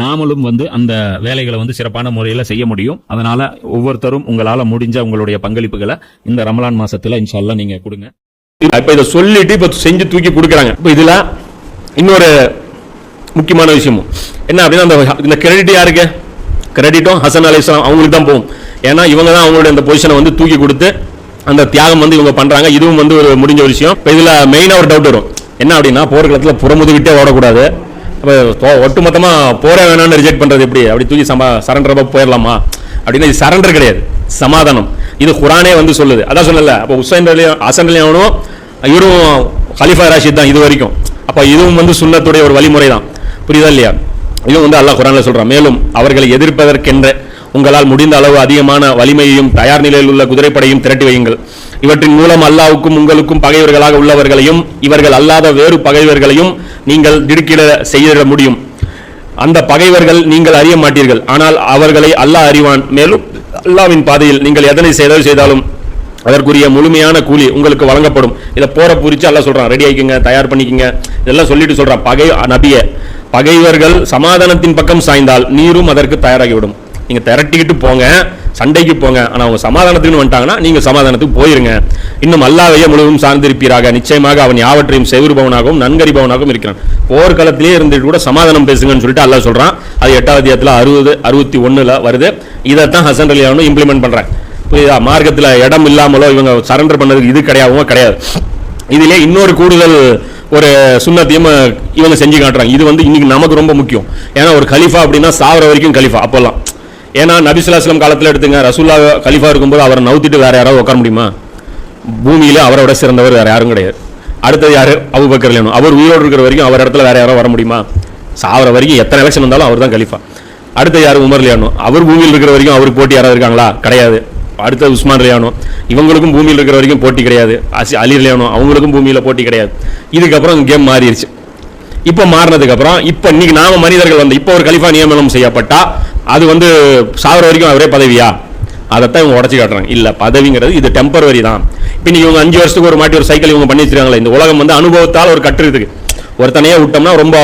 நாமளும் வந்து அந்த வேலைகளை வந்து சிறப்பான முறையில் செய்ய முடியும். அதனால ஒவ்வொருத்தரும் உங்களால் முடிஞ்ச உங்களுடைய பங்களிப்புகளை இந்த ரமலான் மாசத்துல இன்ஷால்லா நீங்க கொடுங்க. இப்ப இதை சொல்லிட்டு இப்ப செஞ்சு தூக்கி கொடுக்குறாங்க. இப்ப இதுல இன்னொரு முக்கியமான விஷயமும். என்ன அப்படின்னா அந்த இந்த கிரெடிட் யாருக்கு? கிரெடிட்டும் ஹசன் அலி இஸ்லாம் அவங்களுக்கு தான் போகும். ஏன்னா இவங்க தான் அவங்களுடைய அந்த பொசிஷனை வந்து தூக்கி கொடுத்து அந்த தியாகம் வந்து இவங்க பண்றாங்க. இதுவும் வந்து ஒரு முடிஞ்ச ஒரு விஷயம். இப்ப இதுல மெயினா ஒரு டவுட் வரும். என்ன அப்படின்னா போர்க்களத்தில் புறமுதுகிட்டே ஓடக்கூடாது. இப்போ ஒட்டு மொத்தமாக போரே வேணாம்னு ரிஜெக்ட் பண்ணுறது எப்படி? அப்படி தூக்கி சமா சரண்டர் போயிடலாமா அப்படின்னா இது சரண்டர் கிடையாது. சமாதானம். இது குரானே வந்து சொல்லுது. அதான் சொல்லல. அப்போ உசைன் அலி ஹசன் அலி அவனும் இவரும் ஹலிஃபா ராஷித் தான் இது வரைக்கும். அப்போ இதுவும் வந்து சுண்ணத்துடைய ஒரு வழிமுறை தான் புரியுதா இல்லையா? இதுவும் வந்து அல்லாஹ் குரானில் சொல்கிறான் மேலும் அவர்களை எதிர்ப்பதற்கென்ற உங்களால் முடிந்த அளவு அதிகமான வலிமையையும் தயார் நிலையில் உள்ள குதிரைப்படையும் திரட்டி வையுங்கள். இவற்றின் மூலம் அல்லாவுக்கும் உங்களுக்கும் பகைவர்களாக உள்ளவர்களையும் இவர்கள் அல்லாத வேறு பகைவர்களையும் நீங்கள் திடுக்கிட செய்திட முடியும். அந்த பகைவர்கள் நீங்கள் அறிய மாட்டீர்கள். ஆனால் அவர்களை அல்லாஹ் அறிவான். மேலும் அல்லாவின் பாதையில் நீங்கள் எதனை செய்தாலும் செய்தாலும் அதற்குரிய முழுமையான கூலி உங்களுக்கு வழங்கப்படும். இதை போற பூரிச்சு அல்லாஹ் சொல்றான். ரெடி ஆகிக்கங்க தயார் பண்ணிக்கங்க. இதெல்லாம் சொல்லிட்டு சொல்றான். பகை நபிய பகைவர்கள் சமாதானத்தின் பக்கம் சாய்ந்தால் நீரும் அதற்கு தயாராகிவிடும். நீங்கள் திரட்டிக்கிட்டு போங்க சண்டைக்கு போங்க. ஆனால் அவங்க சமாதானத்துக்குன்னு வந்துட்டாங்கன்னா நீங்கள் சமாதானத்துக்கு போயிருங்க. இன்னும் அல்லாவையே முழுவதும் சார்ந்திருப்பீராக. நிச்சயமாக அவன் யாவற்றையும் செவிறுபவனாகவும் நன்கறிபவனாகவும் இருக்கிறான். போர்க்களத்திலே இருந்துட்டு கூட சமாதானம் பேசுங்கன்னு சொல்லிட்டு அல்லா சொல்கிறான் அது எட்டாவது அத்தியாயத்துல அறுபது அறுபத்தி ஒன்றில் வருது. இதைத்தான் ஹசன் அலி இம்ப்ளிமெண்ட் பண்ணுறேன் புரியுதா மார்க்கத்தில் இடம் இல்லாமலோ இவங்க சரண்டர் பண்ணதுக்கு இது கிடையாதுமோ கிடையாது. இதிலே இன்னொரு கூடுதல் ஒரு சுண்ணத்தையும் இவங்க செஞ்சு காட்டுறாங்க. இது வந்து இன்னைக்கு நமக்கு ரொம்ப முக்கியம். ஏன்னா ஒரு கலிஃபா அப்படின்னா சாவர வரைக்கும் கலிஃபா அப்போல்லாம். ஏன்னா நபிசுல்லாஸ்லம் காலத்துல எடுத்துங்க ரசூல்லா கலிஃபா இருக்கும்போது அவரை நவுத்திட்டு வேற யாராவது உட்கார முடியுமா? பூமியில அவரோட சிறந்தவர் வேற யாரும் கிடையாது. அடுத்தது யாரு? அபுபக்கர் வேணும் அவர் உயிரோடு இருக்கிற வரைக்கும் அவர் இடத்துல வேற யாரோ வர முடியுமா? சாவர வரைக்கும் எத்தனை வருஷம் வந்தாலும் அவர் தான் கலிஃபா. அடுத்து யார்? உமர் லியானோ அவர் பூமியில் இருக்கிற வரைக்கும் அவருக்கு போட்டி யாராவது இருக்காங்களா? கிடையாது. அடுத்த உஸ்மான் லியானோ இவங்களுக்கும் பூமியில் இருக்கிற வரைக்கும் போட்டி கிடையாது. அசி அலி லியானோ அவங்களுக்கும் பூமியில போட்டி கிடையாது. இதுக்கப்புறம் கேம் மாறிடுச்சு இப்போ மாறினதுக்கு அப்புறம் இப்போ இன்னைக்கு நாம மனிதர்கள் வந்து இப்போ ஒரு கலிஃபா நியமனம் செய்யப்பட்டா அது வந்து சாகுற வரைக்கும் அவரே பதவியா? அதைத்தான் இவங்க உடச்சி காட்டுறாங்க. இல்லை பதவிங்கிறது இது டெம்பரவரி தான். இப்போ நீங்க இவங்க அஞ்சு வருஷத்துக்கு ஒரு மாட்டி ஒரு சைக்கிள் இவங்க பண்ணி வச்சிருக்காங்களே இந்த உலகம் வந்து அனுபவத்தால் ஒரு கட்டுறதுக்கு ஒருத்தனையே விட்டோம்னா ரொம்ப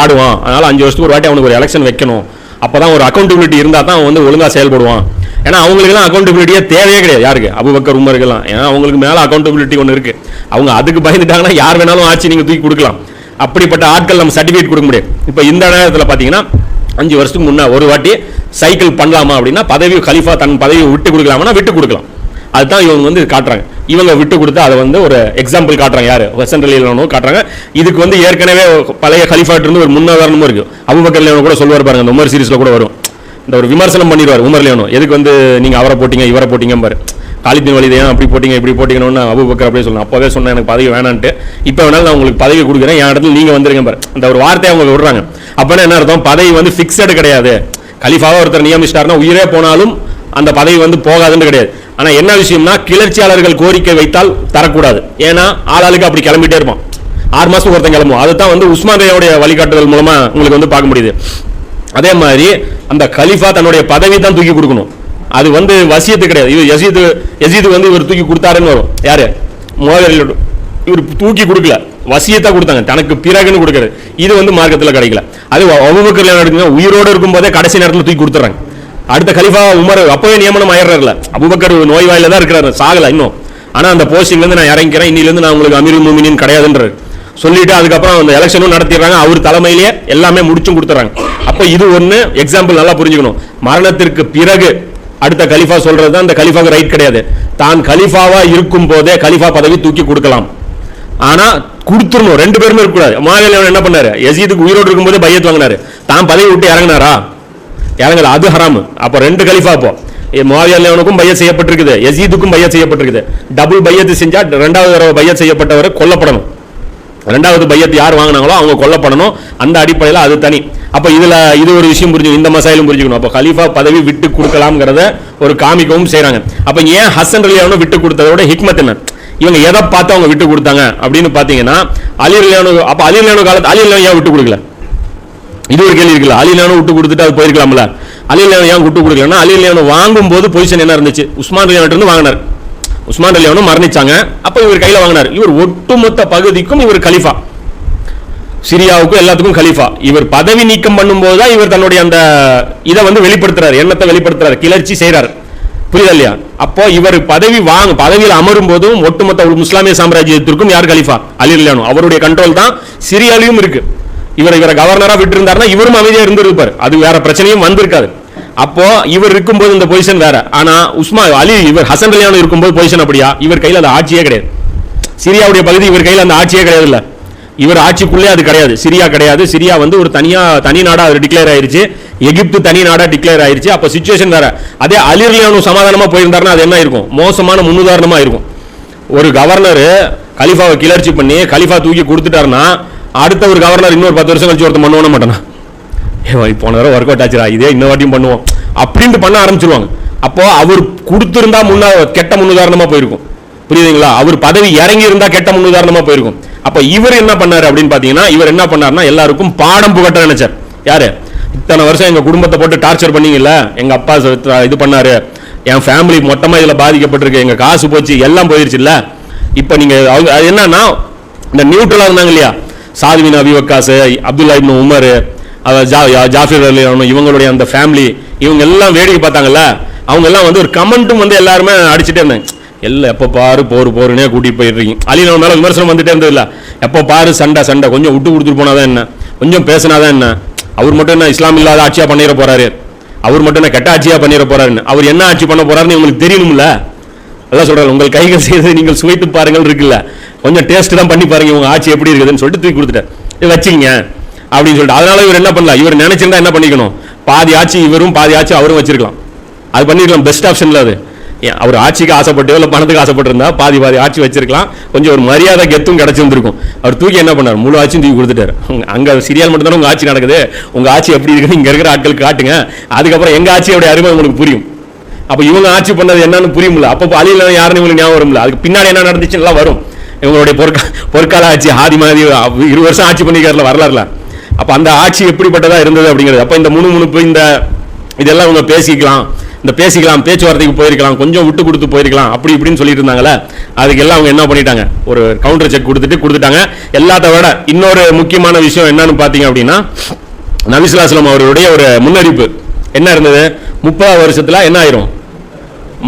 ஆடுவான். அதனால் அஞ்சு வருஷத்துக்கு ஒரு வாட்டி அவனுக்கு ஒரு எலெக்ஷன் வைக்கணும். அப்போ தான் ஒரு அக்கௌண்டபிலிட்டி இருந்தால் தான் அவன் வந்து ஒழுங்காக செயல்படுவான். ஏன்னா அவங்களுக்குலாம் அக்கௌண்டபிலிட்டியே தேவையே கிடையாது யாருக்கு? அபுபக்கர் உமருக்கெல்லாம். ஏன்னா அவங்களுக்கு மேலே அக்கௌண்டபிலிட்டி ஒன்று இருக்குது அவங்க அதுக்கு பயந்துட்டாங்கன்னா யார் வேணாலும் ஆட்சி நீங்கள் தூக்கி கொடுக்கலாம். அப்படிப்பட்ட ஆட்கள் நம்ம சர்டிஃபிகேட் கொடுக்க முடியாது. இப்போ இந்த நேரத்தில் பார்த்தீங்கன்னா அஞ்சு வருஷத்துக்கு முன்னே ஒரு வாட்டி சைக்கிள் பண்ணலாமா அப்படின்னா பதவி கலிஃபா தன் பதவியை விட்டு கொடுக்கலாமா விட்டு கொடுக்கலாம். அதுதான் இவங்க வந்து காட்டுறாங்க. இவங்க விட்டு கொடுத்து அதை வந்து ஒரு எக்ஸாம்பிள் காட்டுறாங்க யார்? வெஸ்டர்ன் ரயில்வே காட்டுறாங்க. இதுக்கு வந்து ஏற்கனவே பழைய கலிஃபாட்டிருந்து ஒரு முன்னுதாரணமும் இருக்குது அபுபக்கர் லியோனு கூட சொல்லுவார் பாருங்க அந்த உமர் சீரிஸில் கூட வரும். இந்த ஒரு விமர்சனம் பண்ணிடுவார் உமர் லியோனு எதுக்கு வந்து நீங்கள் அவரை போட்டிங்க இவரை போட்டிங்க பாரு காலித்தின் வழி ஏன் அப்படி போட்டிங்க இப்படி போட்டீங்கன்னு அபுபக்கர் அப்படியே சொல்லணும் அப்போவே சொன்னேன் எனக்கு பதவி வேணான்ட்டு. இப்போ வேணாலும் நான் உங்களுக்கு பதவி கொடுக்குறேன். என் இடத்துல நீங்கள் வந்துருங்க பாரு. அந்த ஒரு வார்த்தையை அவங்க விடுறாங்க. அப்போனா என்ன அர்த்தம்? பதவி வந்து ஃபிக்ஸடு கிடையாது. கலிஃபாவாக ஒருத்தர் நியமிச்சிட்டாருன்னா உயிரே போனாலும் அந்த பதவி வந்து போகாதுன்னு கிடையாது. ஆனால் என்ன விஷயம்னா கிளர்ச்சியாளர்கள் கோரிக்கை வைத்தால் தரக்கூடாது. ஏன்னா ஆளாளுக்கு அப்படி கிளம்பிட்டே இருப்பான். ஆறு மாதம் ஒருத்தன் கிளம்பும் அதுதான் வந்து உஸ்மான் ரேயோடைய வழிகாட்டுதல் மூலமாக உங்களுக்கு வந்து பார்க்க முடியுது. அதே மாதிரி அந்த கலிஃபா தன்னுடைய பதவி தான் தூக்கி கொடுக்கணும். அது வந்து வசியத்து கிடையாது. இது எசீது யசீது வந்து இவர் தூக்கி கொடுத்தாருன்னு வரும். யாரு? மோதல் இவர் தூக்கி கொடுக்கல. வசியத்தை கொடுத்தாங்க. தனக்கு பிறகுன்னு கொடுக்குறது. இது வந்து மார்க்கத்தில் கிடைக்கல. அது அபுபக்கர் எடுக்குங்க உயிரோடு இருக்கும்போதே கடைசி நேரத்தில் தூக்கி கொடுத்துறாங்க. அடுத்த கலிஃபா உமர் அப்பவே நியமனம் ஆயிடுறாருல. அபுபக்கர் நோய்வாயில தான் இருக்கிறாரு. சாகல இன்னும். ஆனால் அந்த போஸ்டிங்ல இருந்து நான் இறங்கிக்கிறேன். இன்னிலேருந்து நான் உங்களுக்கு அமீர் மூமினின் கிடையாதுன்றாரு. சொல்லிட்டு அதுக்கப்புறம் அந்த எலெக்ஷனும் நடத்திடுறாங்க. அவர் தலைமையிலேயே எல்லாமே முடிச்சும் கொடுத்துறாங்க. அப்போ இது ஒன்று எக்ஸாம்பிள் நல்லா புரிஞ்சுக்கணும். மரணத்திற்கு பிறகு அடுத்த கலிஃபா சொல்றது தான் அந்த கலிஃபாவுக்கு ரைட் கிடையாது. தான் கலிஃபாவா இருக்கும் போதே கலிஃபா பதவி தூக்கி கொடுக்கலாம். ஆனா கொடுத்துடணும். ரெண்டு பேருமே இருக்கக்கூடாது. மாநிலம் என்ன பண்ணாரு? எசீதுக்கு உயிரோடு இருக்கும்போது பையத் வாங்கினாரு. தான் பதவி விட்டு இறங்கினாரா? இறங்கல. அது ஹராமு. அப்போ ரெண்டு கலிஃபா அப்போ மாவியல்லவனுக்கும் பையத் செய்யப்பட்டிருக்குது. எசீதுக்கும் பையத் செய்யப்பட்டிருக்குது. டபுள் பையத்து செஞ்சா ரெண்டாவது தடவை பையத் செய்யப்பட்டவர் கொல்லப்படணும். ரெண்டாவது பையத்தை யார் வாங்கினாங்களோ அவங்க கொல்லப்படணும். அந்த அடிப்படையில் அது தனி. அப்போ இதுல இது ஒரு விஷயம் புரிஞ்சுக்கணும் இந்த மசாயிலும் புரிஞ்சுக்கணும். அப்போ கலீஃபா பதவி விட்டு கொடுக்கலாம்ங்கிறத ஒரு காமிக்கவும் செய்றாங்க. அப்ப ஏன் ஹசன் ரலியானு விட்டு கொடுத்ததோட ஹிக்மத் என்ன? இவங்க எதை பார்த்து அவங்க விட்டு கொடுத்தாங்க அப்படின்னு பார்த்தீங்கன்னா அலி ரலியானு அப்போ அலி ரலியானு காலத்து அலி ரலியான் ஏன் விட்டு கொடுக்கல? இது ஒரு கேள்வி இருக்குல்ல. அலிலானு விட்டு கொடுத்துட்டு அது போயிருக்கலாம்ல. அலிலானு ஏன் விட்டு கொடுக்கலன்னா அலிலானு வாங்கும் போது பொசிஷன் என்ன இருந்துச்சு? உஸ்மான் ரலியான்ட்டு வாங்கினார். உஸ்மான் ரலியானும் மரணிச்சாங்க. அப்போ இவர் கையில வாங்கினார். இவர் ஒட்டுமொத்த பகுதிக்கும் இவர் கலிஃபா. சிரியாவுக்கும் எல்லாத்துக்கும் கலிஃபா. இவர் பதவி நீக்கம் பண்ணும்போது தான் இவர் தன்னுடைய அந்த இதை வந்து வெளிப்படுத்துறாரு எண்ணத்தை வெளிப்படுத்துறாரு கிளர்ச்சி செய்கிறார் புரியுதா இல்லையா? அப்போ இவர் பதவி வாங்க பதவியில் அமரும் போதும் ஒட்டுமொத்த முஸ்லாமிய சாம்ராஜ்யத்திற்கும் யார் கலிஃபா? அலி ரலியானு அவருடைய கண்ட்ரோல் தான் சிரியாலையும் இருக்கு. இவர் இவரை கவர்னராக விட்டு இருந்தாருன்னா இவரும் அமைதியாக இருந்திருப்பார். அது வேற பிரச்சனையும் வந்திருக்காது. அப்போ இவர் இருக்கும்போது இந்த பொசிஷன் வேற. ஆனா உஸ்மா அலி இவர் ஹசன் கல்யாணம் இருக்கும்போது பொசிஷன் அப்படியா? இவர் கையில் அந்த ஆட்சியே கிடையாது. சிரியாவுடைய பகுதி இவர் கையில் அந்த ஆட்சியே கிடையாது இல்ல இவர் ஆட்சிக்குள்ளே அது கிடையாது. சிரியா கிடையாது. சிரியா வந்து ஒரு தனியா தனி நாடா அது டிக்ளேர் ஆயிருச்சு. எகிப்து தனி நாடா டிக்ளேர் ஆயிருச்சு. அப்ப சுச்சுவேஷன் வேற. அதே அலிர்லியானு சமாதானமா போயிருந்தாருன்னா அது என்ன இருக்கும் மோசமான முன்னுதாரணமா இருக்கும். ஒரு கவர்னர் கலிஃபாவை கிளர்ச்சி பண்ணி கலிஃபா தூக்கி கொடுத்துட்டாருன்னா அடுத்த ஒரு கவர்னர் இன்னொரு பத்து வருஷம் கழிச்சு ஒருத்தன் பண்ணுவோம் மாட்டானா? போன தடவை ஒர்க் அவுட் ஆச்சுரா இதே இன்னொரு வாட்டியும் பண்ணுவோம். அப்படின்ட்டு பண்ண ஆரம்பிச்சிருவாங்க. அப்போ அவர் கொடுத்துருந்தா முன்னா கெட்ட முன்னுதாரணமாக போயிருக்கும். புரியுதுங்களா? அவர் பதவி இறங்கி இருந்தா கெட்ட முன்னுதாரணமா போயிருக்கும். அப்ப இவர் என்ன பண்ணாரு அப்படின்னு பாத்தீங்கன்னா இவர் என்ன பண்ணாருன்னா எல்லாருக்கும் பாடம் புகட்ட நினைச்சார். யாரு? இத்தனை வருஷம் எங்க குடும்பத்தை போட்டு டார்ச்சர் பண்ணீங்கல்ல? எங்க அப்பா இது பண்ணாரு. என் ஃபேமிலி மொத்தமா இதுல பாதிக்கப்பட்டிருக்கு. எங்க காசு போச்சு எல்லாம் போயிருச்சுல்ல? இப்ப நீங்க அது என்னன்னா இந்த நியூட்ரலா இருந்தாங்க இல்லையா? சாத்வின் அபிவக்காசு Abdullah ibn Umar Jafir Ali அவனு, இவங்களுடைய அந்த ஃபேமிலி இவங்க எல்லாம் வேடிக்கை பார்த்தாங்கல்ல? அவங்க எல்லாம் வந்து ஒரு கமெண்ட்டும் வந்து எல்லாருமே அடிச்சுட்டே இருந்தாங்க. எல்லாம் எப்போ பாரு போர் போருனே கூட்டிட்டு போயிடுறீங்க. அலின மேலே விமர்சனம் வந்துட்டே இருந்ததில்ல. எப்போ பாரு சண்டை சண்டை. கொஞ்சம் விட்டு கொடுத்துட்டு போனாதான் என்ன? கொஞ்சம் பேசினாதான் என்ன? அவர் மட்டும் என்ன இஸ்லாம் இல்லாத ஆட்சியாக பண்ணிட போறாரு? அவர் மட்டும் என்ன கெட்ட ஆட்சியாக பண்ணிட போறாருன்னு? அவர் என்ன ஆட்சி பண்ண போறாருன்னு உங்களுக்கு தெரியணும்ல? அதான் சொல்கிறார் உங்கள் கைகள் செய்ததை நீங்கள் சுவைத்து பாருங்கள் இருக்குல்ல. கொஞ்சம் டேஸ்ட் தான் பண்ணி பாருங்க உங்கள் ஆட்சி எப்படி இருக்குதுன்னு சொல்லிட்டு தூக்கி கொடுத்துட்டேன். இது வச்சுங்க அப்படின்னு சொல்லிட்டு. அதனால இவர் என்ன பண்ணலாம் இவர் நினைச்சிருந்தா என்ன பண்ணிக்கணும்? பாதி ஆட்சி இவரும் பாதி ஆட்சி அவரும் வச்சிருக்கலாம். அது பண்ணிருக்கலாம். பெஸ்ட் ஆப்ஷன்ல அது. ஏன், அவர் ஆட்சிக்கு ஆசைப்பட்டோ இல்லை பணத்துக்கு ஆசைப்பட்டிருந்தா பாதி பாதி ஆட்சி வச்சிருக்கலாம். கொஞ்சம் ஒரு மரியாதை கெத்தும் கிடைச்சிருந்திருக்கும். அவர் தூக்கி என்ன பண்ணார்? முழு ஆட்சியும் தூக்கி கொடுத்துட்டாரு. அங்கே அங்க சிரியால் மட்டும் தானே உங்க ஆட்சி நடக்குது? உங்கள் ஆட்சி எப்படி இருக்குன்னு இங்கே இருக்கிற ஆட்களுக்கு காட்டுங்க. அதுக்கப்புறம் எங்கள் ஆட்சியோடைய அருமை உங்களுக்கு புரியும். அப்போ இவங்க ஆட்சி பண்ணது என்னன்னு புரியும்ல. அப்போ அழியில் யாருன்னு இவங்களுக்கு ஞாபகம் வரும்ல. அதுக்கு பின்னாடி என்ன நடந்துச்சு எல்லாம் வரும். இவங்களுடைய பொற்கா பொற்கால ஆட்சி ஆதி மாதிரி இரு வருஷம் ஆட்சி பண்ணிக்கிறதுல வரலாறுல. அப்ப அந்த ஆட்சி எப்படிப்பட்டதா இருந்தது அப்படிங்கிறது. அப்ப இந்த முணுமுணுப்பு இந்த இதெல்லாம் அவங்க பேசிக்கலாம் இந்த பேசிக்கலாம் பேச்சுவார்த்தைக்கு போயிருக்கலாம் கொஞ்சம் விட்டு கொடுத்து போயிருக்கலாம் அப்படி இப்படின்னு சொல்லிட்டு இருந்தாங்களே அதுக்கு எல்லாம் அவங்க என்ன பண்ணிட்டாங்க? ஒரு கவுண்டர் செக் கொடுத்துட்டு கொடுத்துட்டாங்க. எல்லாத்த விட இன்னொரு முக்கியமான விஷயம் என்னன்னு பாத்தீங்க அப்படின்னா நபிசுல்லாஸ்லாம் அவருடைய ஒரு முன்னறிப்பு. என்ன இருந்தது? முப்பது வருஷத்துல என்ன ஆயிரும்?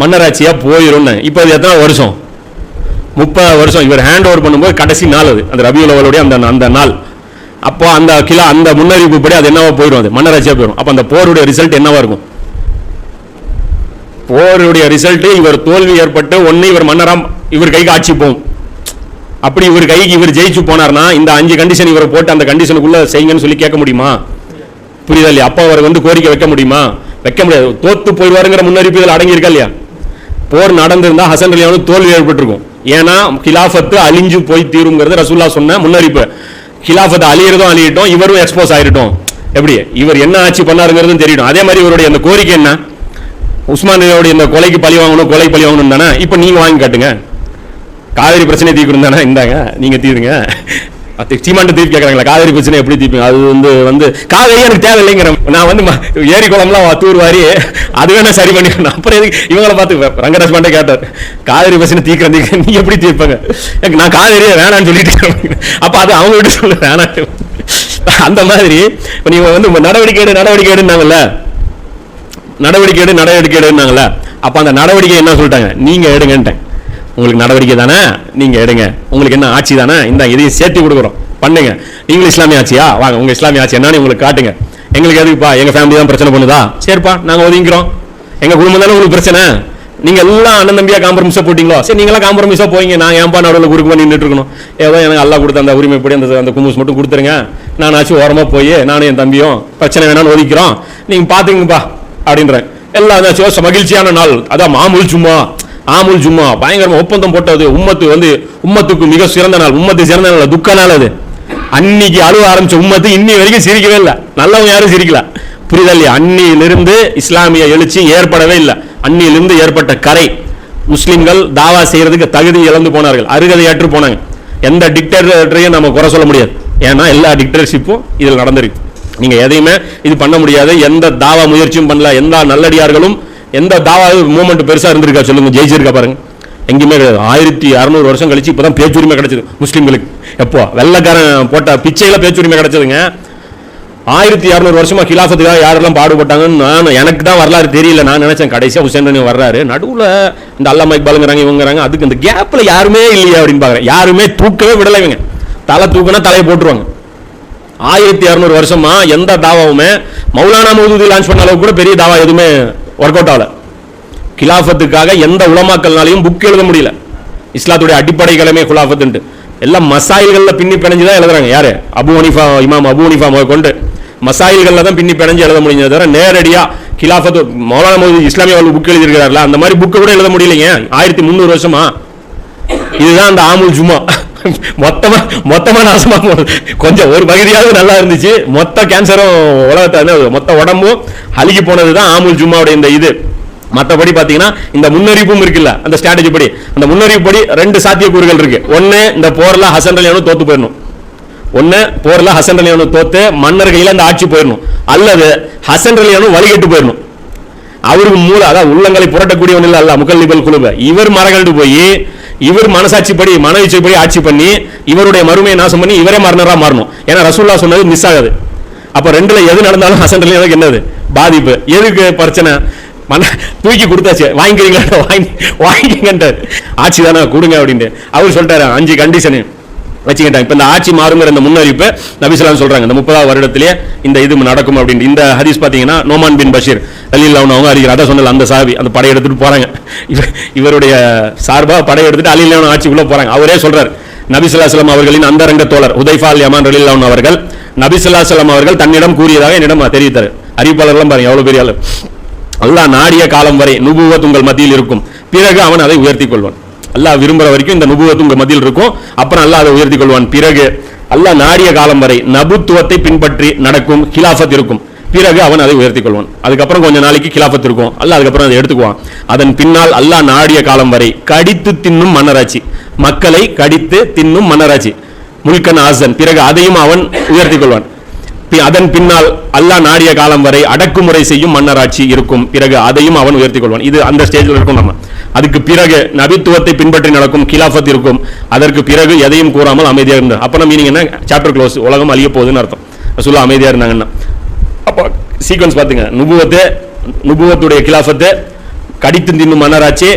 மன்னராட்சியா போயிரும்னு. இப்போ அது எத்தனை வருஷம்? முப்பது வருஷம். இவர் ஹேண்ட் ஓவர் பண்ணும்போது கடைசி நாள் அது. அந்த ரபியுல் அவளுடைய அந்த அந்த நாள். அப்போ அந்த கிலா அந்த முன்னறிவிப்பு படி அது என்னவா போயிடும் அது. மன்னராட்சியா போயிடும். அப்போ அந்த போருடைய ரிசல்ட் என்னவா இருக்கும்? போருடைய ரிசல்ட் இவர் தோல்வி ஏற்பட்டு ஒன்னு இவர் மன்னராம் இவர் கைக்கு ஆட்சி போகும். அப்படி இவர் கைக்கு இவர் ஜெயிச்சு போனார்னா இந்த அஞ்சு கண்டிஷன் இவரை போட்டு அந்த கண்டிஷனுக்குள்ள செய்யுங்கன்னு சொல்லி கேட்க முடியுமா? புரியுதா இல்லையா? அப்போ அவர் வந்து கோரிக்கை வைக்க முடியுமா? வைக்க முடியாது. தோத்து போயிடுவாருங்கிற முன்னறிப்பு இதில் அடங்கியிருக்கா இல்லையா? போர் நடந்திருந்தா ஹசன் அலியானு தோல்வி ஏற்பட்டிருக்கும். ஏன்னா கிலாஃபத்து அழிஞ்சு போய் தீருங்கிறது ரசூல்லா சொன்ன முன்னறிப்பு. ஹிலாஃபத்தை அழியிறதும் அழியட்டும் இவரும் எக்ஸ்போஸ் ஆயிரட்டும் எப்படி? இவர் என்ன ஆட்சி பண்ணாருங்கிறதும் தெரியட்டும். அதே மாதிரி இவருடைய அந்த கோரிக்கை என்ன? உஸ்மானியோடைய இந்த கொலைக்கு பழி வாங்கணும் கொலை பழி வாங்கணும் தானே? இப்போ நீங்கள் வாங்கி காட்டுங்க. காவேரி பிரச்சனை தீர்க்கணும் தானே? இந்தாங்க நீங்கள் தீருங்க. அது சீமாண்டு தீர்ப்பு காவேரி பிரச்சனை எப்படி தீர்ப்பீங்க? அது வந்து வந்து காவேரி எனக்கு தேவையில்லைங்கிற நான் வந்து ம- ஏரி குளம்லாம் தூர் வாரி அது வேணா சரி பண்ணிக்கணும். அப்புறம் எதுக்கு இவங்கள பார்த்து ரங்கராஜ் பாண்டே கேட்டார் காவேரி பிரச்சனை தீக்கிற தீக்கிற நீ எப்படி தீர்ப்பாங்க? எனக்கு நான் காவேரியே வேணான்னு சொல்லிட்டு அப்போ அது அவங்க விட்டு சொல்ல வேணாம். அந்த மாதிரி இப்போ நீங்கள் வந்து நடவடிக்கை எடு நடவடிக்கை எடுனாங்கல்ல நடவடிக்கை எடு நடவடிக்கை எடுனாங்கல்ல அப்போ அந்த நடவடிக்கை என்ன சொல்லிட்டாங்க? நீங்கள் எடுங்கன்ட்டேன். உங்களுக்கு நடவடிக்கை தானே? நீங்கள் எடுங்க. உங்களுக்கு என்ன ஆட்சி தானே? இந்த இதையும் சேர்த்து கொடுக்குறோம். பண்ணுங்க. நீங்களும் இஸ்லாமிய ஆட்சியா? வாங்க உங்கள் இஸ்லாமிய ஆட்சி என்னன்னு உங்களுக்கு காட்டுங்க. எங்களுக்கு எதுக்குப்பா? எங்கள் ஃபேமிலி தான் பிரச்சனை பண்ணுதா? சரிப்பா நாங்கள் ஒதுங்கிக்கிறோம். எங்கள் குடும்பம் தானே உங்களுக்கு பிரச்சனை? நீங்கள் எல்லாம் அண்ணன் தம்பியாக காம்ப்ரமைஸாக போட்டிங்களோ? சரி நீங்களாம் காம்ப்ரமைஸாக போய்ங்க நான் ஏன்பா நடுவில் குறுக்கு பண்ணி இருக்கணும். ஏதோ எனக்கு அல்லா கொடுத்த அந்த உரிமைப்படி அந்த அந்த குமுஸ் மட்டும் கொடுத்துருங்க. நான் ஆச்சு ஓரமாக போய் நானும் என் தம்பியும் பிரச்சனை வேணாம்னு ஒதுக்கிறோம். நீங்கள் பார்த்துங்கப்பா அப்படின்றேன். எல்லாம் ஏதாச்சும் மகிழ்ச்சியான நாள். அதான் மாமூல் சும்மா ஆமுல் ஜும்மா பயங்கரமா ஒப்பந்தம் போட்டது. உம்மத்து வந்து உம்மத்துக்கு மிக சிறந்த நாள் உம்மத்து சிறந்த நாள் துக்க நாள் அது. அன்னைக்கு அழுவ ஆரம்பிச்ச உம்மத்து இன்னி வரைக்கும் சிரிக்கவே இல்லை. நல்லவங்க யாரும் சிரிக்கல. புரியுதா இல்லையா? அன்னியிலிருந்து இஸ்லாமிய எழுச்சி ஏற்படவே இல்லை. அன்னியிலிருந்து ஏற்பட்ட கரை. முஸ்லிம்கள் தாவா செய்யறதுக்கு தகுதி இழந்து போனார்கள். அருகதையற்று போனாங்க. எந்த டிக்டேட்டரையும் நம்ம குறை சொல்ல முடியாது. ஏன்னா எல்லா டிக்டேட்டர்ஷிப்பும் இதில் நடந்திருக்கு. நீங்கள் எதையுமே இது பண்ண முடியாது. எந்த தாவா முயற்சியும் பண்ணல. எந்த நல்லடியார்களும் எந்த தாவா மூமெண்ட் பெருசாக இருந்திருக்கா சொல்லுங்க ஜெயிச்சிருக்கா பாருங்க. எங்கேயுமே கிடையாது. ஆயிரத்தி அறநூறு வருஷம் கழிச்சு இப்பதான் பேச்சுரிமை கிடச்சிது முஸ்லீம்களுக்கு. எப்போ? வெள்ளக்காரன் போட்ட பிச்சையில் பேச்சுரிமை கிடச்சதுங்க. ஆயிரத்தி இரநூறு வருஷமா கிலாஃபத்துக்காக யாரெல்லாம் பாடுபட்டாங்கன்னு நான் எனக்கு தான் வரலாறு தெரியல. நான் நினைச்சேன் கடைசியாக ஹுசேன் வர்றாரு. நடுவில் இந்த அல்லாம இக்பாலுங்கிறாங்க இவங்கிறாங்க. அதுக்கு இந்த கேப்பில் யாருமே இல்லையா அப்படின்னு பார்க்குறேன். யாருமே தூக்கவே விடலை இவங்க. தலை தூக்கினா தலையை போட்டுருவாங்க. ஆயிரத்தி இரநூறு வருஷமா எந்த தாவாவுமே மௌலானா மௌதூதி லான்ச் பண்ண அளவுக்கு கூட பெரிய தாவா எதுவுமே ஒர்க் அவுட் ஆகல. கிலாஃபத்துக்காக எந்த உலமாக்கள்னாலையும் புக் எழுத முடியல. இஸ்லாத்துடைய அடிப்படை கிழமை குலாஃபத்துன்ட்டு. எல்லாம் மசாயில்களில் பின்னி பிணைஞ்சு தான் எழுதுறாங்க. யார்? அபு அனிஃபா இமாம் அபு ஹனீஃபா முதல் கொண்டு மசாயில்களில் தான் பின்னி பிணைஞ்சு எழுத முடிஞ்சது தவிர நேரடியாக கிலாஃபத்து மௌலான மௌதூதி இஸ்லாமிய புக் எழுதியிருக்கிறார்ல அந்த மாதிரி புக்கை கூட எழுத முடியலைங்க. ஆயிரத்தி முந்நூறு வருஷமா. இதுதான் அந்த ஆமுல் ஜுமா மொத்தமாக மொத்தமாக நாசமாக போனது கொஞ்சம் ஒரு பகுதியாவது நல்லா இருந்துச்சு. மொத்த கேன்சரும் உலகத்தை மொத்த உடம்பும் அழுகி போனது தான் ஆமுல் ஜும்மாவுடைய இந்த இது. மற்றபடி பார்த்தீங்கன்னா இந்த முன்னறிவிப்பும் இருக்குல்ல அந்த ஸ்ட்ராட்டஜி படி. அந்த முன்னறிவு படி ரெண்டு சாத்தியக்கூறுகள் இருக்கு. ஒன்று இந்த போரில் ஹசன் ரலியானு தோத்து போயிடணும். ஒன்று போரில் ஹசன் ரலியானு தோத்து மன்னர் கையில் அந்த ஆட்சி போயிடணும். அல்லது ஹசன் ரலியானு வழிகட்டு போயிடணும். அவருக்கு மூல அதாவது உள்ளங்களை புரட்டக்கூடியவன் இல்லை அல்ல முகல்லிபல் குழுவை இவர் மரகண்டு போய் இவர் மனசாட்சிப்படி மன இச்சைப்படி ஆட்சி பண்ணி இவருடைய மறுமையை நாசம் பண்ணி இவரே மரணரா மாறணும். ஏன்னா ரசூல்லா சொன்னது மிஸ் ஆகுது. அப்போ ரெண்டுல எது நடந்தாலும் ஹசன்ல எனக்கு என்னது? பாதிப்பு. எதுக்கு பிரச்சனை? மன தூக்கி கொடுத்தாச்சு. வாங்கிக்கிறீங்களா? வாங்கி வாங்கிக்கிங்கன்றார் ஆட்சி தானே கொடுங்க அப்படின்ட்டு. அவர் சொல்லிட்டாரு அஞ்சு கண்டிஷனு வச்சுக்கிட்டாங்க. இப்போ இந்த ஆட்சி மாறுங்கிற இந்த முன்னறிவிப்பு நபிசலாம் சொல்றாங்க. இந்த முப்பதாவது வருடத்திலே இந்த இது நடக்கும் அப்படின்ட்டு இந்த ஹதீஸ் பார்த்தீங்கன்னா நோமான் பின் பஷீர் அலில் அவங்க அறிகிற அதான் சொன்னல அந்த சாவி அந்த படை எடுத்துகிட்டு போகிறாங்க இவர் இவருடைய சார்பாக படை எடுத்துகிட்டு அலில் ஆட்சி உள்ளே போகிறாங்க அவரே சொல்றாரு நபிசுல்லாஸ்லாம் அவர்களின் அந்தரங்க தோழர் உதய்ஃபால் யமான் யமான் ரலில்லான் அவர்கள் நபிசுல்லாஸ்லாம் அவர்கள் தன்னிடம் கூறியதாக என்னிடம் தெரிவித்தார். அறிவிப்பாளர்லாம் பாருங்க எவ்வளவு பெரிய ஆளு. அல்லா நாடிய காலம் வரை நுபுவத் உங்கள் மத்தியில் இருக்கும். பிறகு அவன் அதை உயர்த்தி கொள்வான். அல்லாஹ் விரும்புற வரைக்கும் இந்த நுபுவத்து உங்கள் மதியில் இருக்கும். அப்புறம் அல்லாஹ் அதை உயர்த்தி கொள்வான். பிறகு அல்லாஹ் நாடிய காலம் வரை நபுத்துவத்தை பின்பற்றி நடக்கும் கிலாஃபத் இருக்கும். பிறகு அவன் அதை உயர்த்தி கொள்வான். அதுக்கப்புறம் கொஞ்ச நாளைக்கு கிலாஃபத் இருக்கும். அல்ல அதுக்கப்புறம் அதை எடுத்துக்குவான். அதன் பின்னால் அல்லாஹ் நாடிய காலம் வரை கடித்து தின்னும் மன்னராட்சி. மக்களை கடித்து தின்னும் மன்னராட்சி. முல்கன் ஆசன். பிறகு அதையும் அவன் உயர்த்தி கொள்வான். அதன் பின்னால் அல்லாஹ் நாடிய காலம் வரை அடக்குமுறை செய்யும் மன்னராட்சி இருக்கும். பிறகு அதையும் அவன் உயர்த்தி கொள்வான். இது அந்த ஸ்டேஜில் இருக்கும் நம்ம. அதுக்கு பிறகு நபித்துவத்தை பின்பற்றி நடக்கும் கிலாஃபத் இருக்கும். அதற்கு பிறகு எதையும் கூறாமல் அமைதியாக இருந்தார் அப்போ மீனிங் என்ன? சாப்டர் க்ளோஸ் உலகம் அழிய போகுதுன்னு அர்த்தம். சொல்ல அமைதியாக இருந்தாங்கன்னா. அப்போ சீக்வன்ஸ் பார்த்துங்க நுபுவத்து நுபுவத்துடைய கிலாஃபத்து கடித்து தின்னும் மன்னராட்சி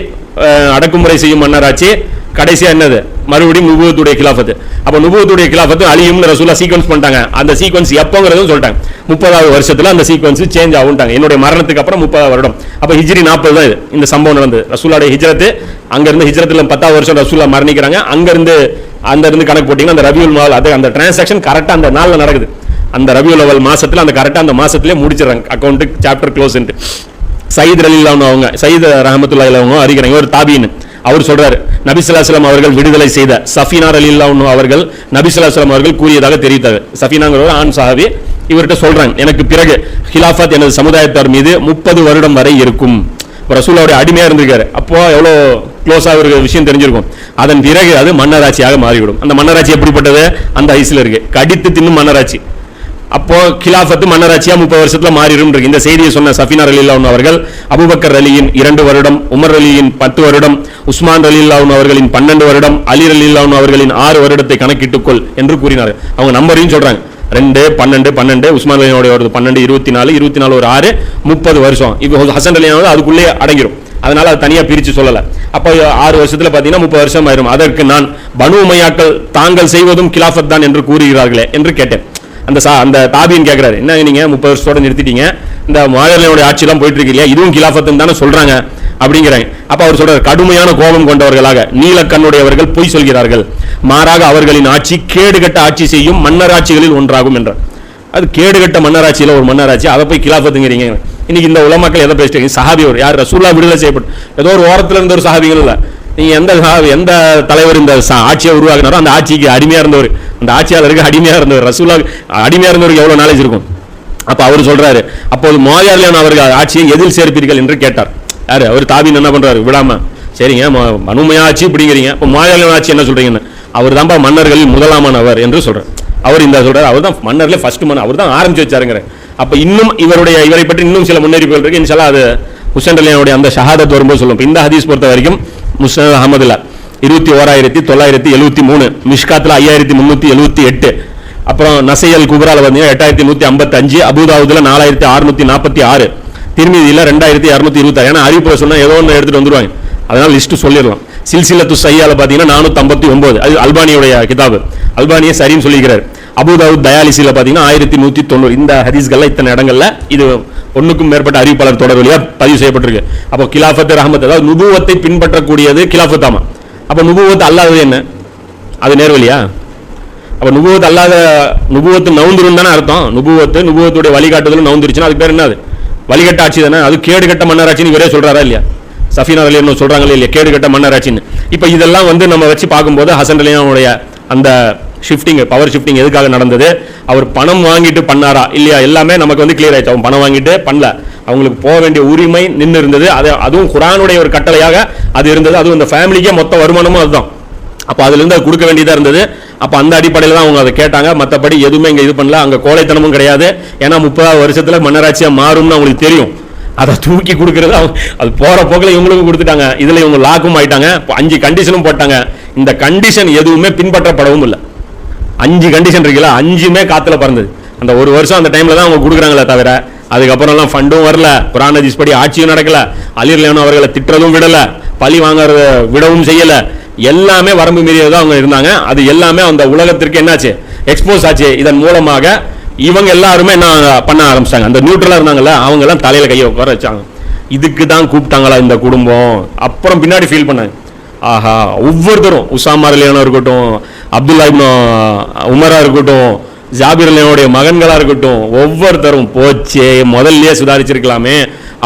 அடக்குமுறை செய்யும் மன்னராட்சி கடைசியாக என்னது? மறுபடியும் நுபுவத்துடைய கிலாஃபத்து. அப்ப நுபுவத்துடைய கிலாஃபத்து அழியும்னு ரசூலா சீக்வன்ஸ் பண்ணிட்டாங்க. அந்த சீக்வன்ஸ் எப்போங்கிறதும் சொல்லிட்டாங்க. முப்பதாவது வருஷத்துல அந்த சீக்வன்ஸ் சேஞ்ச் ஆகும்ட்டாங்க. என்னுடைய மரணத்துக்கு அப்புறம் முப்பதாவது வருடம். அப்ப ஹிஜ்ரி நாற்பது தான் இது. இந்த சம்பவம் நடந்தது. ரசூலாடைய ஹிஜ்ரத்து அங்கேருந்து ஹிஜ்ரத்துல பத்தாவது வருஷம் ரசூலா மரணிக்கிறாங்க. அங்கேருந்து அந்த இருந்து கணக்கு போட்டீங்கன்னா அந்த ரவியுல் மால் அது அந்த டிரான்சாக்ஷன் கரெக்டா அந்த நாள்ல நடக்குது. அந்த ரவியுல் அவல் மாசத்துல அந்த கரெக்டா அந்த மாதத்துலேயே முடிச்சிடறாங்க. அக்கௌண்ட்டு சாப்டர் க்ளோஸ்ன்ட்டு சயீத் அலில்லான்னு அவங்க சயீத் ரஹமத்துல்லா அவங்க அறிகிறாங்க ஒரு தாபின்னு. அவர் சொல்றாரு நபிசுல்லாஸ்லாம் அவர்கள் விடுதலை செய்த சஃபினார் அலில்லான்னு அவர்கள் நபிசுல்லாஸ்லாம் அவர்கள் கூறியதாக தெரிவித்தார். சஃபினாங்கிற ஆண் சாவி இவர்கிட்ட சொல்றாங்க எனக்கு பிறகு ஹிலாஃபத் எனது சமுதாயத்தார் மீது முப்பது வருடம் வரை இருக்கும். இப்போ ரசூலாவுடைய அடிமையாக இருந்திருக்காரு. அப்போ எவ்வளோ க்ளோஸாக ஒரு விஷயம் தெரிஞ்சிருக்கும். அதன் பிறகு அது மன்னராட்சியாக மாறிவிடும். அந்த மன்னராட்சி எப்படிப்பட்டது? அந்த ஐஸில் இருக்கு. கடித்து தின்னும் மன்னராட்சி. அப்போ கிலாஃபத்து மன்னராட்சியா முப்பது வருஷத்துல மாறிடும் இந்த செய்தியை சொன்ன சஃபினார் அலில்லாவுன் அவர்கள் அபுபக்கர் அலியின் இரண்டு வருடம் உமர் அலியின் பத்து வருடம் உஸ்மான் அலில்லாவுன் அவர்களின் பன்னெண்டு வருடம் அலி அலில்லாவுன் அவர்களின் ஆறு வருடத்தை கணக்கிட்டுக்கொள் என்று கூறினார் அவங்க நம்பரையும் சொல்றாங்க. ரெண்டு பன்னெண்டு பன்னெண்டு உஸ்மான் அலியோடைய ஒரு பன்னெண்டு இருபத்தி நாலு இருபத்தி நாலு ஒரு ஆறு முப்பது வருஷம். இப்போ ஹசன் அலியானது அதுக்குள்ளே அடங்கிடும் அதனால அது தனியாக பிரித்து சொல்லலை. அப்போ ஆறு வருஷத்தில் பார்த்தீங்கன்னா முப்பது வருஷம் ஆயிரும் அதற்கு நான் பனு மையாக்கள் தாங்கள் செய்வதும் கிலாஃபத் தான் என்று கூறுகிறார்களே என்று கேட்டேன். அந்த சா அந்த தாபியின் கேட்குறாரு என்ன நீங்கள் முப்பது வருஷத்தோட நிறுத்திட்டீங்க? இந்த மாநிலனுடைய ஆட்சியெல்லாம் போயிட்டு இருக்கு இல்லையா? இதுவும் கிலாஃபத்துன்னு தானே சொல்கிறாங்க அப்படிங்கிறாங்க அப்போ அவர் சொல்கிறார் கடுமையான கோபம் கொண்டவர்களாக நீலக்கண்ணுடையவர்கள் பொய் சொல்கிறார்கள். மாறாக அவர்களின் ஆட்சி கேடுகட்ட ஆட்சி செய்யும் மன்னராட்சிகளில் ஒன்றாகும் என்றார். அது கேடுகட்ட மன்னராட்சியில் ஒரு மன்னராட்சி. அதை போய் கிலாஃபத்துங்கிறீங்க இன்னைக்கு இந்த உலமாக்கள் எதை பேசிட்டு சஹாபி ஒரு யார்? ரசூல்லா விடுதலை செய்யப்பட்டு ஏதோ ஒரு ஓரத்தில் இருந்த ஒரு சஹாபிகள் இல்லை. நீங்கள் எந்த எந்த தலைவர் இந்த ஆட்சியை உருவாக்குனாரோ அந்த ஆட்சிக்கு அடிமையாக இருந்தவர். அந்த ஆட்சியாளருக்கு அடிமையாக இருந்தவர். ரசூலா அடிமையாக இருந்தவருக்கு எவ்வளோ நாலேஜ் இருக்கும்? அப்போ அவர் சொல்கிறாரு அப்போது மோயாலியான் அவர்கள் ஆட்சியை எதில் சேர்ப்பீர்கள் என்று கேட்டார். யார்? அவர் தாபின் என்ன பண்ணுறாரு விடாம. சரிங்க ம- மனுமையா ஆட்சி இப்படிங்கிறீங்க இப்போ மோயாலியான் ஆட்சி என்ன சொல்கிறீங்கன்னு அவர் தான்ப்பா மன்னர்களில் முதலாமானவர் என்று சொல்கிறார் அவர் இந்த சொல்கிறார் அவர் தான் மன்னர்ல ஃபர்ஸ்ட் மன்னர் அவர் தான் ஆரம்பிச்சு வச்சாருங்கிற. அப்போ இன்னும் இவருடைய இவரை பற்றி இன்னும் சில முன்னேறிப்புகள் இருக்குது இன்ஷால்லா அது ஹுசன் அலியானுடைய அந்த ஷஹாதத் வரும்போது சொல்லும். இந்த ஹதீஸ் பொறுத்த வரைக்கும் முஸ்னத் அகமதுல இருபத்தி ஓராயிரத்தி தொள்ளாயிரத்தி எழுபத்தி மூணு. மிஷ்காத்தில் ஐயாயிரத்தி முந்நூற்றி எழுபத்தி எட்டு. அப்புறம் நசையல் குபரால் பார்த்தீங்கன்னா எட்டாயிரத்தி நூற்றி ஐம்பத்தஞ்சு. அபுதாவுதில் நாலாயிரத்தி அறுநூற்றி நாற்பத்தி ஆறு. திருமதியில் ரெண்டாயிரத்தி இரநூத்தி இருபத்தாறு. ஏன்னா அறிவிப்பு சொன்னால் ஏதோ ஒன்று எடுத்துகிட்டு வந்துடுவாங்க அதனால் லிஸ்ட்டு சொல்லிடலாம். சில்சிலத்து சையால பார்த்தீங்கன்னா நானூற்றி ஐம்பத்தி ஒம்பது அது அல்பானியுடைய கிதாபு. அல்பானியை சரின்னு சொல்லிக்கிறார். அபுதாவுத் தயாலிசியில் பார்த்தீங்கன்னா ஆயிரத்தி நூற்றி தொண்ணூறு. இந்த ஹதீஸ்கள்ல இத்தனை இடங்களில் இது ஒன்றுக்கும் மேற்பட்ட அறிவிப்பாளர் தொடர் வழியாக பதிவு செய்யப்பட்டிருக்கு. அப்போ கிலாஃபத் ரஹமத் அதாவது நுபுவத்தை பின்பற்றக்கூடியது கிலாஃபத் அப்போ நுபுவத்து நுபுவத் அல்லாதது என்ன? அது நேர்வழியா? அப்போ நுபுவத் அல்லாத நுபுவத்து நவுந்துரும் தானே அர்த்தம். நுபுவத்து நுபுவத்துடைய வழிகாட்டுதலும் நவுந்துருச்சுன்னா அதுக்கு பேர் என்னது? வழிகட்ட ஆட்சி தானே. அது கேடுகட்ட மன்னராட்சின்னு இவரே சொல்கிறாரா இல்லையா? சஃபீனா அலியன்னு என்ன இல்லையா இல்லையா? கேடுகட்ட மன்னராட்சின்னு. இப்போ இதெல்லாம் வந்து நம்ம வச்சு பார்க்கும்போது ஹசன் அலியனுடைய அந்த ஷிஃப்டிங் பவர் ஷிஃப்டிங் எதுக்காக நடந்தது? அவர் பணம் வாங்கிட்டு பண்ணாரா? இல்லையா? எல்லாமே நமக்கு வந்து கிளியர் ஆயிடுச்சு. அவன் பணம் வாங்கிட்டு பண்ணல. அவங்களுக்கு போக வேண்டிய உரிமை நின்று இருந்தது அது அதுவும் குரானுடைய ஒரு கட்டளையாக அது இருந்தது. அதுவும் இந்த ஃபேமிலிக்கே மொத்த வருமானமும் அதுதான். அப்போ அதுலேருந்து அது கொடுக்க வேண்டியதாக இருந்தது. அப்போ அந்த அடிப்படையில் தான் அவங்க அதை கேட்டாங்க. மற்றபடி எதுவுமே இங்கே இது பண்ணல. அங்கே கோழைத்தனமும் கிடையாது. ஏன்னா முப்பதாவது வருஷத்தில் மன்னராட்சியாக மாறும்னு அவங்களுக்கு தெரியும். அதை தூக்கி கொடுக்கறது அவங்க அது போகிற போக்கில் இவங்களுக்கும் கொடுத்துட்டாங்க. இதில் இவங்க லாக்கும் ஆயிட்டாங்க. அஞ்சு கண்டிஷனும் போட்டாங்க. இந்த கண்டிஷன் எதுவுமே பின்பற்றப்படவும் இல்லை. அஞ்சு கண்டிஷன் இருக்குல்ல அஞ்சுமே காத்துல பறந்தது. அந்த ஒரு வருஷம் அந்த டைம்ல தான் அவங்க கொடுக்குறாங்களே தவிர அதுக்கப்புறம்லாம் ஃபண்டும் வரல. குரான் ஹதீஸ் படி ஆட்சியும் நடக்கல. அலிர் அவர்களை திட்டுறதும் விடல. பழி வாங்குறத விடவும் செய்யல. எல்லாமே வரம்பு மீறியதான் அவங்க இருந்தாங்க. அது எல்லாமே அந்த உலகத்திற்கு என்னாச்சு? எக்ஸ்போஸ் ஆச்சு. இதன் மூலமாக இவங்க எல்லாருமே என்ன பண்ண ஆரம்பிச்சாங்க அந்த நியூட்ரலாக இருந்தாங்கல்ல அவங்க எல்லாம் தலையில கையை உட்கார வச்சாங்க. இதுக்கு தான் கூப்பிட்டாங்களா இந்த குடும்பம்? அப்புறம் பின்னாடி ஃபீல் பண்ணாங்க. ஆஹா ஒவ்வொருத்தரும் உசாமா அலியானா இருக்கட்டும் அப்துல்லா இப்னு உமரா இருக்கட்டும் ஜாபிர் அலியானுடைய மகன்களா இருக்கட்டும் ஒவ்வொருத்தரும் போச்சே முதல்லயே சுதாரிச்சிருக்கலாமே.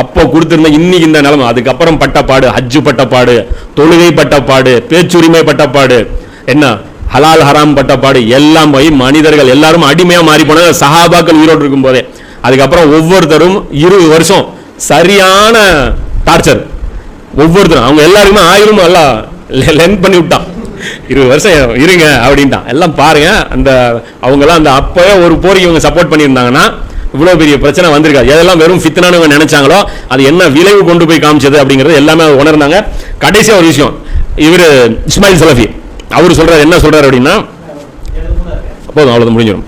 அப்போ கொடுத்துருந்த இன்னைக்கு இந்த நிலைமை. அதுக்கப்புறம் பட்டப்பாடு ஹஜ்ஜு பட்டப்பாடு தொழுகை பட்டப்பாடு பேச்சுரிமை பட்டப்பாடு என்ன? ஹலால் ஹராம் பட்டப்பாடு எல்லாம் போய் மனிதர்கள் எல்லாரும் அடிமையாக மாறி போனது சஹாபாக்கள் உயிரோடு இருக்கும் போதே அதுக்கப்புறம் ஒவ்வொருத்தரும் இருபது வருஷம் சரியான டார்ச்சர். ஒவ்வொருத்தரும் அவங்க எல்லாருமே ஆயிரம் எல்லாம் லென்த் பண்ணி விட்டான். இருபது வருஷம் இருங்க அப்படின்ட்டான். எல்லாம் பாருங்க அந்த அவங்கெல்லாம் அந்த அப்பவே ஒரு போருக்கு இவங்க சப்போர்ட் பண்ணியிருந்தாங்கன்னா இவ்வளோ பெரிய பிரச்சனை வந்திருக்காது எதெல்லாம் வெறும் ஃபித்னானு நினைச்சாங்களோ அது என்ன விளைவு கொண்டு போய் காமிச்சது அப்படிங்கிறது எல்லாமே உணர்ந்தாங்க. கடைசியாக ஒரு விஷயம் இவர் இஸ்மாயில் சலஃபி அவர் சொல்கிறார் என்ன சொல்கிறார் அப்படின்னா போதும் அவ்வளோ முடிஞ்சிடும்.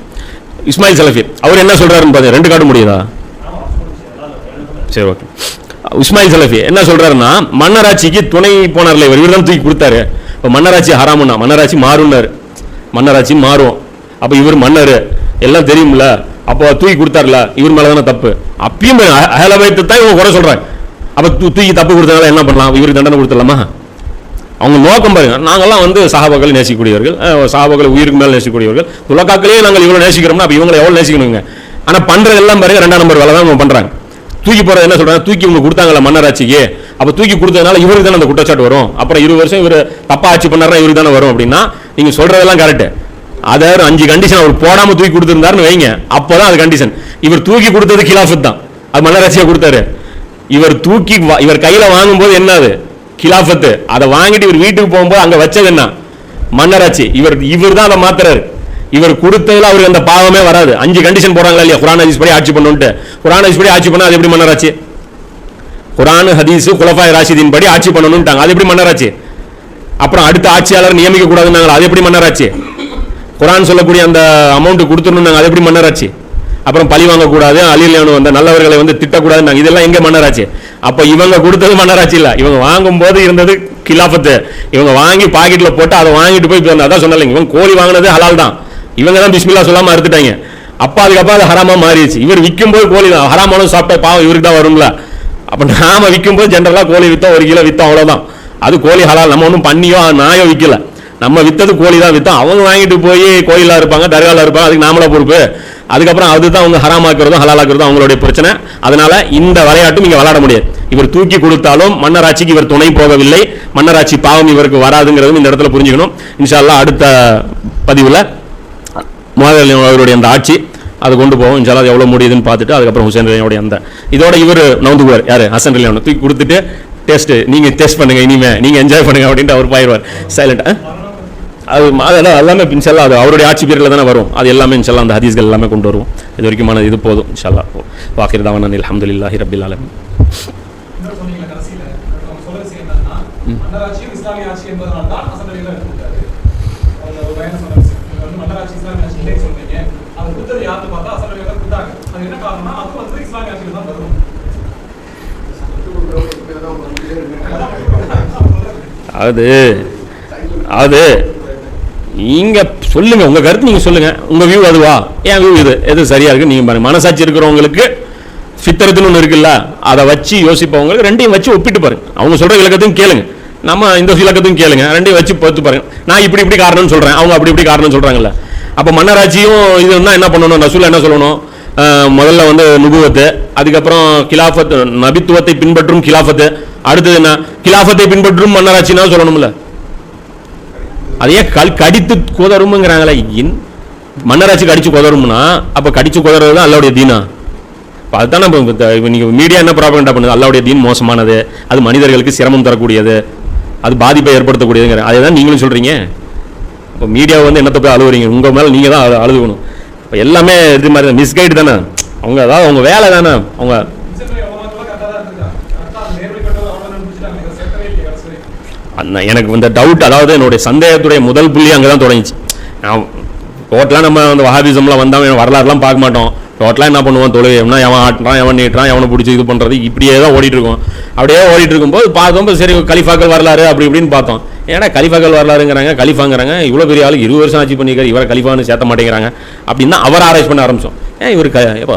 இஸ்மாயில் சலஃபி அவர் என்ன சொல்கிறாருன்னு பார்த்தீங்க ரெண்டு கார்டு முடியுதா? சரி ஓகே. இஸ்மாயில் சலஃபி என்ன சொல்றாருன்னா மன்னராட்சிக்கு துணை போனார்ல இவர் இவர் தான் தூக்கி கொடுத்தாரு. இப்போ மன்னராட்சி ஹராமுன்னா மன்னராட்சி மாறும்னாரு மன்னராட்சி மாறும். அப்போ இவர் மன்னர். எல்லாம் தெரியும்ல? அப்போ தூக்கி கொடுத்தாருல? இவர் மேலே தானே தப்பு? அப்பயும் அகலபயத்தை தான் இவங்க குறை சொல்கிறாங்க அப்போ தூ தூக்கி தப்பு கொடுத்தனால என்ன பண்ணலாம்? இவருக்கு தண்டனை கொடுத்துடலாமா? அவங்க நோக்கம் பாருங்க. நாங்கள்லாம் வந்து சஹாபாக்களை நேசிக்கக்கூடியவர்கள் அஹ், உயிருக்கு மேலே நேசிக்கக்கூடியவர்கள். துலக்காக்களே நாங்கள் இவ்வளோ நேசிக்கிறோம்னா அப்போ இவங்களை எவ்வளோ நேசிக்கணுங்க? ஆனால் பண்ணுறதெல்லாம் பாருங்க ரெண்டாம் நம்பர் வேலை தான் அவங்க பண்ணுறாங்க தூக்கி போறது என்ன சொல்றாங்க தூக்கி இவங்க கொடுத்தாங்களா மன்னராட்சிக்கு. அப்ப தூக்கி கொடுத்ததுனால இவருக்கு தானே அந்த குற்றச்சாட்டு வரும்? அப்புறம் இருபது வருஷம் இவர் தப்பா ஆட்சி பண்ணாருன்னா இவருக்கு தானே வரும் அப்படின்னா நீங்க சொல்றதெல்லாம் கரெக்ட் அதாவது அஞ்சு கண்டிஷன் அவர் போடாம தூக்கி கொடுத்துருந்தாருன்னு வைங்க. அப்பதான் அது கண்டிஷன் இவர் தூக்கி கொடுத்தது கிலாஃபத் தான். அது மன்னராட்சியா கொடுத்தாரு. இவர் தூக்கி வா- இவர் கையில வாங்கும்போது என்னது கிலாஃபத்து அதை வாங்கிட்டு இவர் வீட்டுக்கு போகும்போது அங்க வச்சது என்ன? மன்னராட்சி. இவர் இவர் தான் அதை மாத்துறாரு. இவர் கொடுத்ததுல அவருக்கு அந்த பாவமே வராது. அஞ்சு கண்டிஷன் போடுறாங்களா இல்லையா? குரான் ஹதீஸ் படி ஆட்சி பண்ணுன்ட்டு குரான் ஹதீஸ் படி ஆட்சி பண்ணால் அது எப்படி மன்னராச்சு குரான் ஹதீஸ் குலஃபாய் ராஷிதின் படி ஆட்சி பண்ணணும்ட்டாங்க. அது எப்படி மன்னராச்சு அப்புறம் அடுத்த ஆட்சியாளர் நியமிக்க கூடாதுன்னாங்க அது எப்படி மன்னராச்சு குரான் சொல்லக்கூடிய அந்த அமௌண்ட் கொடுத்துடணும் அது எப்படி மன்னராச்சு அப்புறம் பழி வாங்கக்கூடாது. அலிலியானு வந்த நல்லவர்களை வந்து திட்டக்கூடாதுனாங்க இதெல்லாம் எங்கே மன்னராச்சு அப்போ இவங்க கொடுத்தது மன்னராட்சி இல்லை. இவங்க வாங்கும்போது இருந்தது கிலாஃபத்து. இவங்க வாங்கி பாக்கெட்டில் போட்டு அதை வாங்கிட்டு போய் அதான் சொன்னலைங்க இவங்க கோழி வாங்கினது ஹலால் தான். இவங்க தான் பிஸ்மில்லா சொல்லாமல் அறுத்துட்டாங்க. அப்பா அதுக்கப்புறம் அது ஹராமா மாறிடுச்சு. இவர் விற்கும் போது கோழி தான். ஹராமானும் சாப்பிட்டா பாவம் இவருக்கு தான் வரும்ல. அப்போ நாம விற்கும்போது ஜென்ரலாக கோழி வித்தோம் ஒரு கிலோ வித்தோம் அவ்வளோதான் அது கோழி ஹலால். நம்ம ஒன்றும் பண்ணியோ நாயோ விற்கல நம்ம வித்தது கோழி தான் வித்தோம். அவங்க வாங்கிட்டு போய் கோயிலா இருப்பாங்க தர்காவில் இருப்பாங்க அதுக்கு நாமளா பொறுப்பு. அதுக்கப்புறம் அதுதான் அவங்க ஹராமாக்குறதும் ஹலாலாக்குறதும் அவங்களுடைய பிரச்சனை. அதனால இந்த விளையாட்டும் இங்கே விளையாட முடியாது. இவர் தூக்கி கொடுத்தாலும் மன்னராட்சிக்கு இவர் துணை போகவில்லை. மன்னராட்சி பாவம் இவருக்கு வராதுங்கிறதும் இந்த இடத்துல புரிஞ்சுக்கணும். இன்ஷா அடுத்த பதிவில் முகமது அவருடைய அந்த ஆட்சி அது கொண்டு போவோம் இன்ஷால்லா அது எவ்வளவு முடியுதுன்னு பார்த்துட்டு அதுக்கப்புறம் ஹுசேன் ரலியாவுடைய அந்த இதோட இவர் நவுந்துக்குவார். யாரு? ஹசன் ரலியானு தூக்கி கொடுத்துட்டு டெஸ்ட் நீங்க டெஸ்ட் பண்ணுங்க இனிமே. நீங்க என்ஜாய் பண்ணுங்க அப்படின்ட்டு அவர் போயிடுவார். சைலண்டா அது அதெல்லாம் எல்லாமே இன்ஷால்லா அது அவருடைய ஆட்சி பேரில் தானே வரும். அது எல்லாமே இன்ஷால்லா அந்த ஹதீஸ்கள் எல்லாமே கொண்டு வருவோம். இது வரைக்குமான இது போதும் இன்ஷால்லா வாக்கிர் தாவான ரபில் அவங்க சொல்ற விஷயம் என்னன்னா மன்னராட்சியும் இஸ்லாமிய ஆட்சி என்பதனால தான் ஹசன் அலிலாம் எடுத்துக்கிட்டாரு அவங்க ஒரு பயணம் சொன்ன விஷயம் நீங்க வந்து மன்னராட்சி இஸ்லாமிய ஆட்சி இல்லைன்னு சொல்றீங்க அது கொடுத்தது யாருன்னு பார்த்தா ஹசன் அலி தான் கொடுத்தாங்க அது என்ன காரணம்னா அது வந்து இஸ்லாமிய ஆட்சியில் தான் வரும் அது அது நீங்கள் சொல்லுங்கள் உங்கள் கருத்து நீங்கள் சொல்லுங்கள் உங்கள் வியூ அதுவா? ஏன் வியூ இது. எது சரியாக இருக்கு? நீங்கள் பாருங்கள் மனசாட்சி இருக்கிறவங்களுக்கு ஃபித்தரத்துன்னு ஒன்று இருக்குல்ல அதை வச்சு யோசிப்பவங்களுக்கு ரெண்டையும் வச்சு ஒப்பிட்டு பாருங்கள் அவங்க சொல்கிற விளக்கத்தையும் கேளுங்க. நம்ம இந்த விளக்கத்தையும் கேளுங்க. ரெண்டையும் வச்சு பார்த்து பாருங்க. நான் இப்படி இப்படி காரணம்னு சொல்கிறேன் அவங்க அப்படி இப்படி காரணம் சொல்கிறாங்கல்ல அப்போ மன்னராட்சியும் இதுன்னா என்ன பண்ணணும்? ரசூல் என்ன சொல்லணும்? முதல்ல வந்து நுபுவத்து அதுக்கப்புறம் கிலாஃபத் நபித்துவத்தை பின்பற்றும் கிலாஃபத்து அடுத்தது என்ன? கிலாஃபத்தை பின்பற்றும் மன்னராட்சினா சொல்லணும்ல. அதையே கல் கடித்து குதரும்ங்கிறாங்களே? இன் மன்னராட்சி கடிச்சு குதரும்னா அப்போ கடிச்சு குதறது தான் அல்லாவுடைய தீனா. இப்போ அதுதான் நம்ம நீங்கள் மீடியா என்ன ப்ராபகண்டா பண்ணுது? அல்லாவுடைய தீன் மோசமானது அது மனிதர்களுக்கு சிரமம் தரக்கூடியது அது பாதிப்பை ஏற்படுத்தக்கூடியதுங்கிற அதை தான் நீங்களும் சொல்கிறீங்க இப்போ மீடியா வந்து என்னத்தை போய் அழுவுறீங்க? உங்கள் மேலே நீங்கள் தான் அழு- அழுகணும் இப்போ எல்லாமே இது மாதிரி மிஸ்கைடு தானே? அவங்க அதாவது அவங்க வேலை தானே? அவங்க அந்த எனக்கு இந்த டவுட் அதாவது என்னுடைய சந்தேகத்துடைய முதல் புள்ளி அங்கே தான் தொடங்கிச்சு. நான் டோட்டலாக நம்ம அந்த வஹாபிசம்லாம் வந்தால் வரலாறுலாம் பார்க்க மாட்டோம். டோட்டலாக என்ன பண்ணுவோம் தொழுகைனா எவன் ஆட்டுறான் எவன் நீட்டுறான் எவனை பிடிச்சி இது பண்ணுறது இப்படியே தான் ஓடிட்டுருக்கோம். அப்படியே ஓடிட்டு இருக்கும்போது பார்த்தோம் சரி கலிஃபாக்கள் வரலாறு அப்படி இப்படின்னு பார்த்தோம். ஏன்னா கலிஃபாக்கள் வரலாறுங்கிறாங்க கலிஃபாங்கிறாங்க. இவ்வளோ பெரிய ஆளு இருபது வருஷம் ஆட்சி பண்ணிக்கிற இவரை கலிஃபான்னு சேர்த்த மாட்டேங்கிறாங்க. அப்படின்னு அவர் ஆராய்ச்சி பண்ண ஆரம்பித்தோம் ஏன் இவர் க இப்போ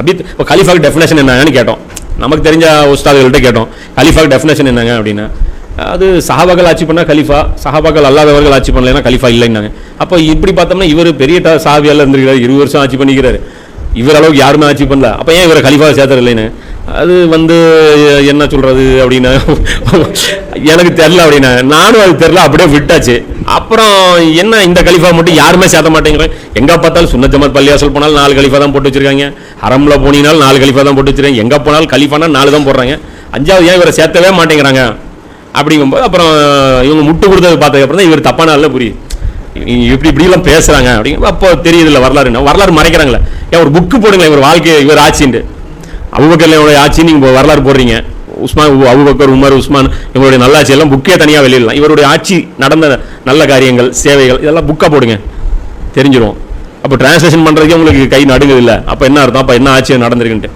நபி இப்போ கலிஃபாக்கு டெஃபினேஷன் என்னங்கன்னு கேட்டோம். நமக்கு தெரிஞ்ச உஸ்தாதுகள்கிட்ட கேட்டோம் கலிஃபா டெஃபினேஷன் என்னங்க? அப்படின்னா. அது சஹாபாக்கள் ஆட்சி பண்ணால் கலிஃபா சஹாபாக்கள் அல்லாதவர்கள் ஆட்சி பண்ணலைன்னா கலிஃபா இல்லைன்னாங்க. அப்போ இப்படி பார்த்தோம்னா இவர் பெரிய ட- சாவியால இருபது வருஷம் ஆட்சி பண்ணிக்கிறாரு. இவர் அளவுக்கு யாருமே ஆட்சி பண்ணல. அப்போ ஏன் இவரை கலிஃபா சேர்த்துறலைன்னு இல்லைன்னு? அது வந்து என்ன சொல்கிறது அப்படின்னா. எனக்கு தெரில அப்படின்னா. நானும் அது தெரில அப்படியே விட்டாச்சு. அப்புறம் என்ன இந்த கலிஃபா மட்டும் யாருமே சேர்த்த மாட்டேங்கிறேன். எங்கே பார்த்தாலும் சுன்ன ஜமாத் பள்ளியாசல் போனாலும் நாலு கலிஃபா தான் போட்டு வச்சிருக்காங்க. ஹரம்ல போனீங்கனாலும் நாலு கலிஃபா தான் போட்டு வச்சிருக்காங்க. எங்கே போனாலும் கலிஃபானா நாலு தான் போடுறாங்க. அஞ்சாவது ஏன் இவரை சேர்த்தவே மாட்டேங்கிறாங்க? அப்படிங்கும்போது அப்புறம் இவங்க முட்டு கொடுத்தது பார்த்ததுக்கப்புறம் தான் இவர் தப்பான ஆள்ல புரியுது. இப்படி இப்படிலாம் பேசுகிறாங்க அப்படிங்க அப்போ தெரியுதுல்ல வரலாறு என்ன வரலாறு மறைக்கிறாங்களே. ஏன் ஒரு புக்கு போடுங்களேன் இவர் வாழ்க்கை இவர் ஆட்சின்ட்டு. அபுபக்கர்லையோட ஆட்சி நீங்கள் இப்போ வரலாறு போடுறீங்க. உஸ்மான் உ- அபுபக்கர் உமர் உஸ்மான் இவருடைய நல்லாட்சி எல்லாம் புக்கே தனியாக வெளியிடலாம். இவருடைய ஆட்சி நடந்த நல்ல காரியங்கள் சேவைகள் இதெல்லாம் புக்காக போடுங்க. தெரிஞ்சிடும் அப்போ டிரான்ஸ்லேஷன் பண்ணுறதுக்கே உங்களுக்கு கை நடுங்குது இல்லை? அப்போ என்ன அர்த்தம்? அப்போ என்ன ஆச்சு? நடந்திருக்குன்ட்டு.